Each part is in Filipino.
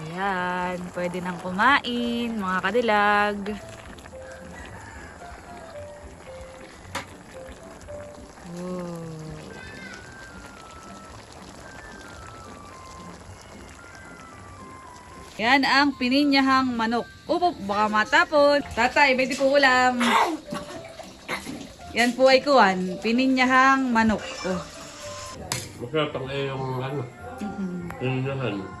Ayan, pwede nang kumain, mga kadilag. Wow. Yan ang pininyahang manok. Upo, baka matapon. Tatay, pwede po ulam. Yan po ay kuwan, pininyahang manok. Oh. Masarap ang iyong ano, Mhm.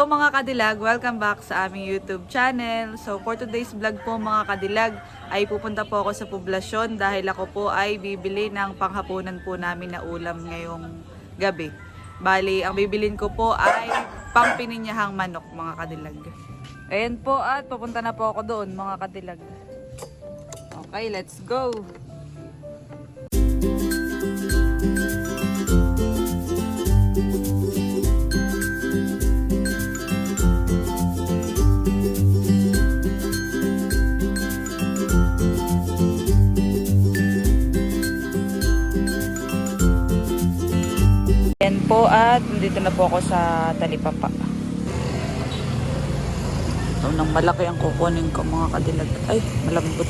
Hello mga kadilag, welcome back sa aming YouTube channel. So for today's vlog po mga kadilag ay pupunta po ako sa poblasyon dahil ako po ay bibili ng panghapunan po namin na ulam ngayong gabi. Bali, ang bibilin ko po ay pangpininyahang manok mga kadilag. Ayan po at pupunta na po ako doon mga kadilag. Okay, let's go! Nandito na po ako sa Talipapa. Ito nang malaki ang kukunin ko mga kadilag. Ay, malambot.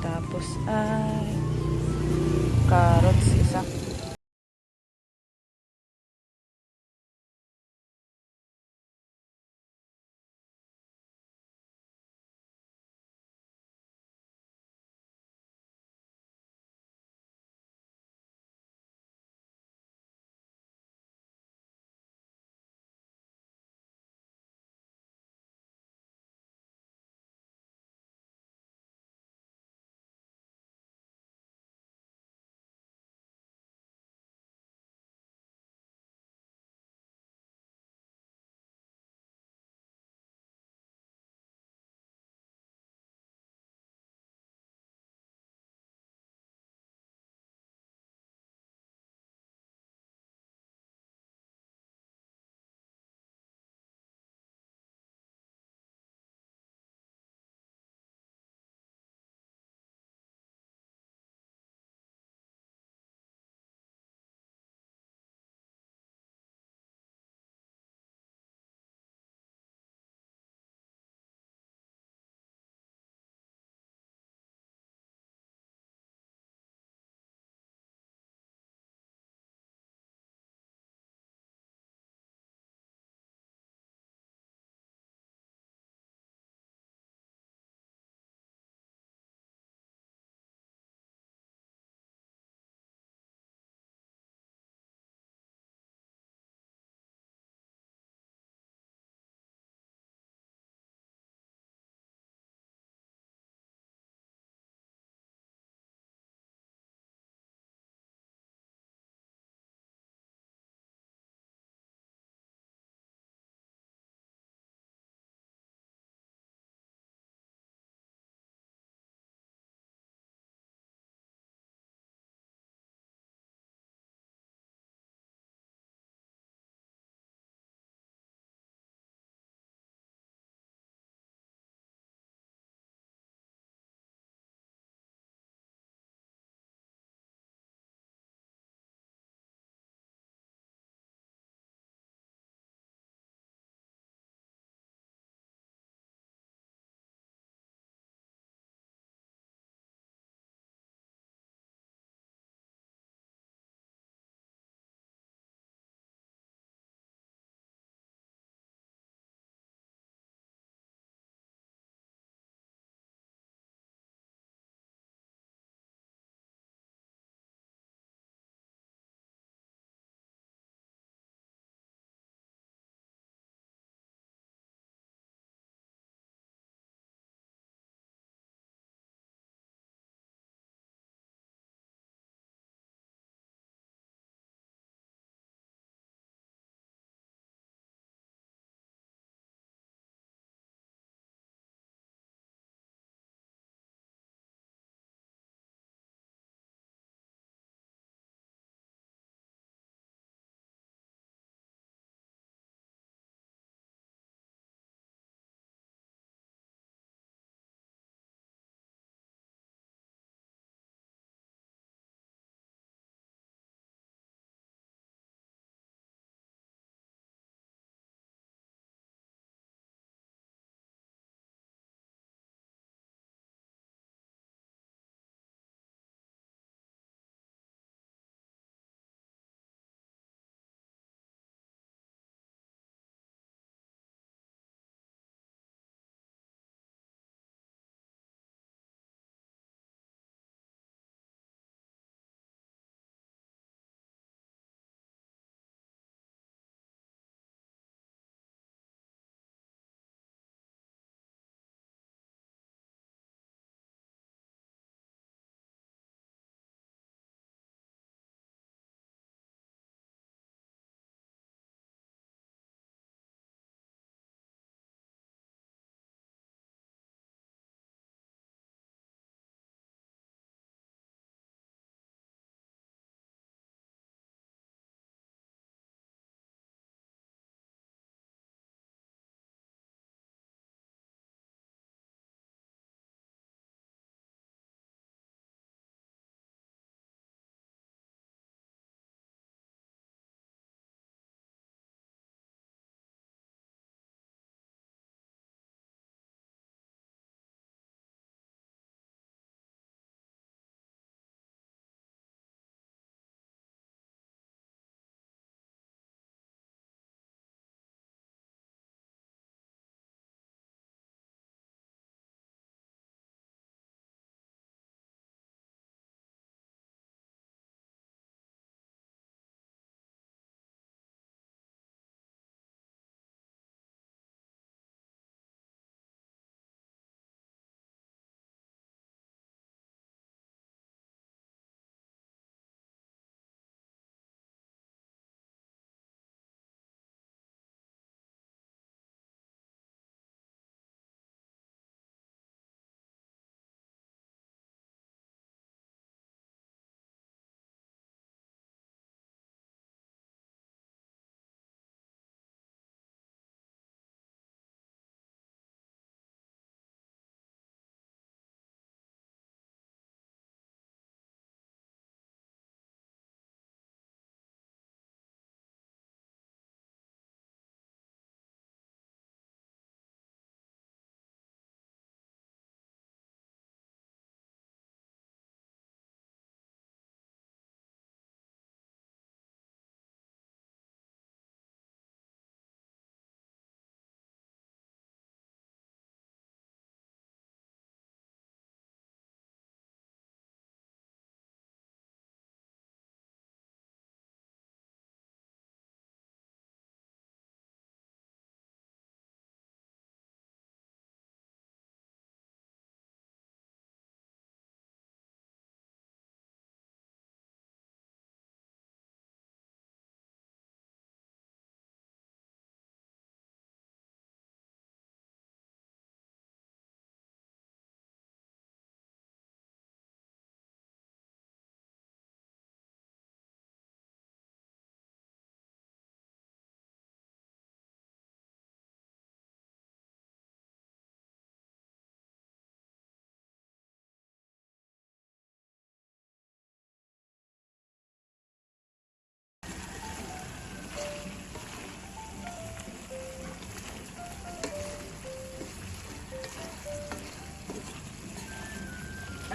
Tapos ay carrots isa.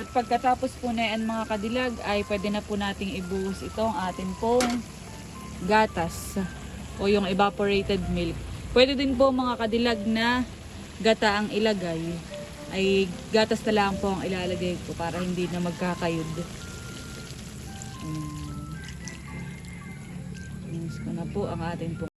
Pagkatapos po na yan mga kadilag ay pwede na po nating ibuhos itong atin pong gatas o yung evaporated milk. Pwede din po mga kadilag na gata ang ilagay. Ay gatas na lang po ang ilalagay ko para hindi na magkakayod. Ayan. Mix ko na po ang atin pong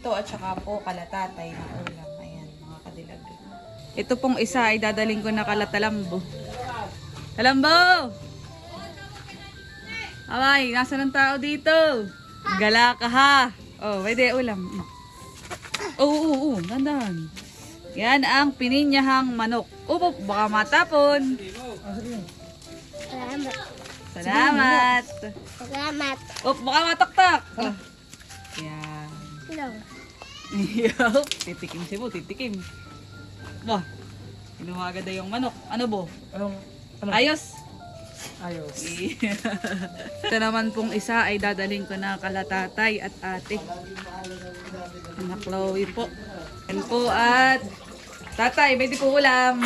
ito at saka po kalatatay na ulam. Ayan, mga kadilag. Ito pong isa ay dadaling ko na kalatalambo. Talambo! Away, nasa ng tao dito? Gala ka ha! Oh, pwede ulam. Oo, oo, oo, dandan. Yan ang pininyahang manok. Upo, baka matapon. Salamat. Salamat. Salamat. Up, baka mataktak. Oh. Lang. Yup, titikim si Bo, titikim. Bah, kinuha agad na yung manok. Ano Bo? Anong, ano? Ayos. Ayos. Ito naman pong isa ay dadaling ko na kalatatay at ate. Anak Chloe po. Yan po at tatay, pwede po ulam.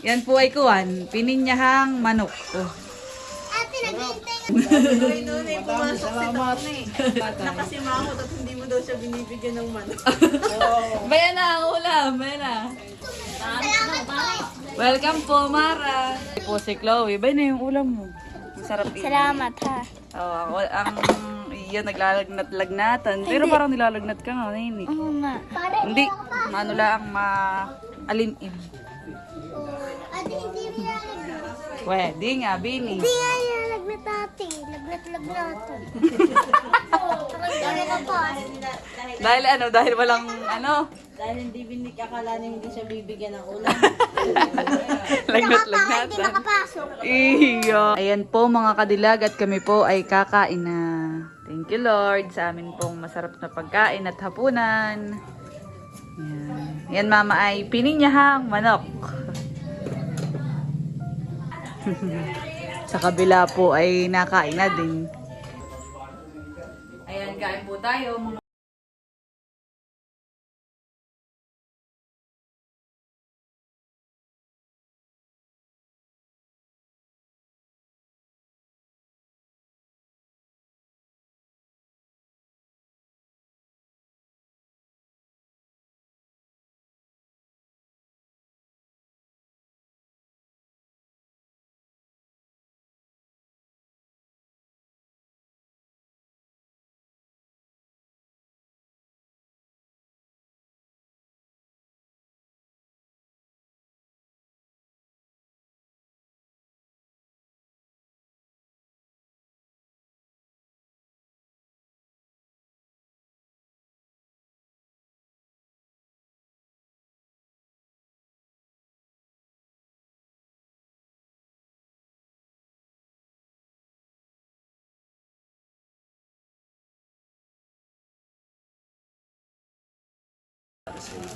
Yan po ay kuwan, pininyahang manok. Oh. Ate, naghihintay ka. Nakasimahot at hindi mo daw siya binibigyan ng manok. Bayan na ang ulam, bayan na. Salamat po. Welcome po, Mara. Po si Chloe, bayan na yung ulam mo. Masarap yun. Salamat ha. Oh, ako, ang iyan naglalagnat-lagnatan. Pero parang nilalagnat ka nga, nini. Oo nga. Hindi, ano lang, ma-alimim. Ate, hindi. Pwede nga, Bini. Hindi nga nilalagay ate. Lagnat-lagnatan. Ano ka pa? Dahil ano, dahil walang ano, Dahil hindi binig akala niya hindi siya bibigyan ng ulam. Hindi lagnat-lagnatan. makapasok. Iyo. Ayan po mga kadilag at kami po ay kakain na. Thank you Lord sa amin pong masarap na pagkain at hapunan. Yan. Yan mama ay pininyahang manok. Sa kabila po ay nakain na din. Ayan, kain po tayo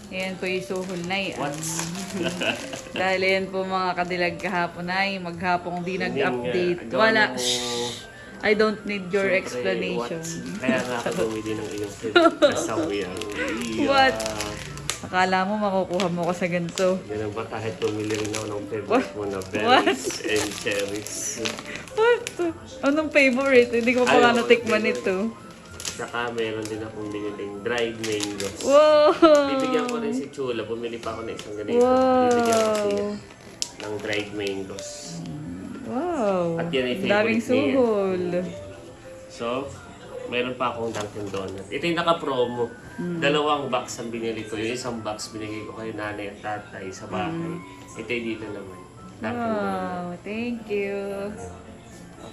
Ayan po yung suhol na yan. What? Dahil yan po mga kadilag kahapon ay maghapong di nag-update. Wala. Shh. I don't need your Siyempre, explanation. what? Kaya nga ako bumili ng iyong kasawiyang. What? Akala mo makukuha mo ko sa ganito. Ganun ba kahit bumili rin ako ng favorite mo na What? berries and cherries. What? Anong favorite? Hindi ko pa oo, natikman ito. Saka meron din akong biniling dried mangoes. Wow! Bibigyan ko rin si Chula. Bumili pa ako ng isang ganito. Wow. Bibigyan ko siya ng dried mangoes. Wow! At yan ay daming favorite niya. suhol. So, meron pa akong Dunkin' Donut. Ito yung naka-promo. Hmm. Dalawang box ang binili ko. Yung isang box binigay ko kay nanay at tatay sa bahay. Hmm. Ito yung dito naman. Dunkin' Donut. Wow! Thank you.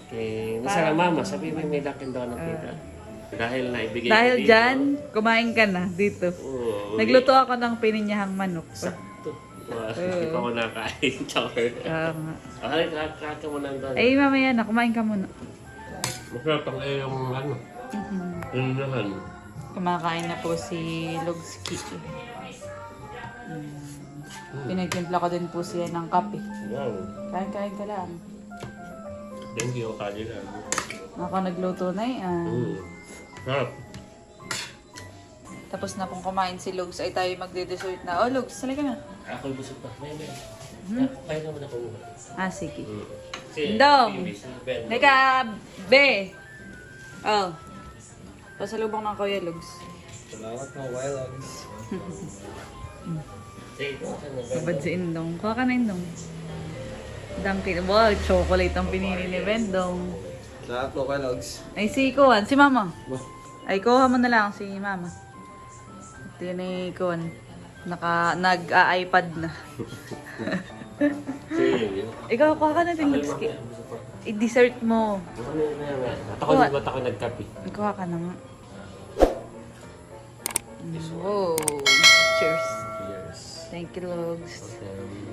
Okay. Nasa mama, sabi mo may Dunkin' Donut dito. Dahil naibigay Ah. Dahil ko dito. dyan, kumain ka na dito. Oo. Nagluto ako ng pininyahang manok. Sakto. Wow, Hindi pa ako nakain. Char. Ah, nga. Okay, kaka mo ng donut. Ay, mamaya na. Kumain ka muna. Masarap ang eh yung ano. Yung naman. Kumakain na po si Logski. Mm. Pinagtimpla ko din po siya ng kape. Wow. Kain-kain ka lang. Thank you, kanila. Ako nagluto na yan. Mm. Sarap. Tapos na pong kumain si Logs ay tayo magde-dessert na. Oh, Logs, salay ka na. Ako'y busog pa. May, may. Hmm? Kaya naman ako muna. Ah, sige. Mm. Si, Dong. si- si Ben. Neka, be! Oh. Pasalubong ng Kuya Logs. Salamat mo, na Ben? Babad si Indong. Kuha ka na Indong. Dunkin. Wow, chocolate ang pinili ni Bendong. Salamat mo, Wilogs. Ay, si Kuan, si Mama. Ay, kuha mo na lang si Mama. Ito yun ni Kuan. Naka, nag-iPad na. Ikaw, kuha ka na din Lugski. I-dessert mo. Na nga? At ako, ba't ako nagkape? Kuha ka na nga. Wow. Cheers. Yes. Thank you, Logs. Okay.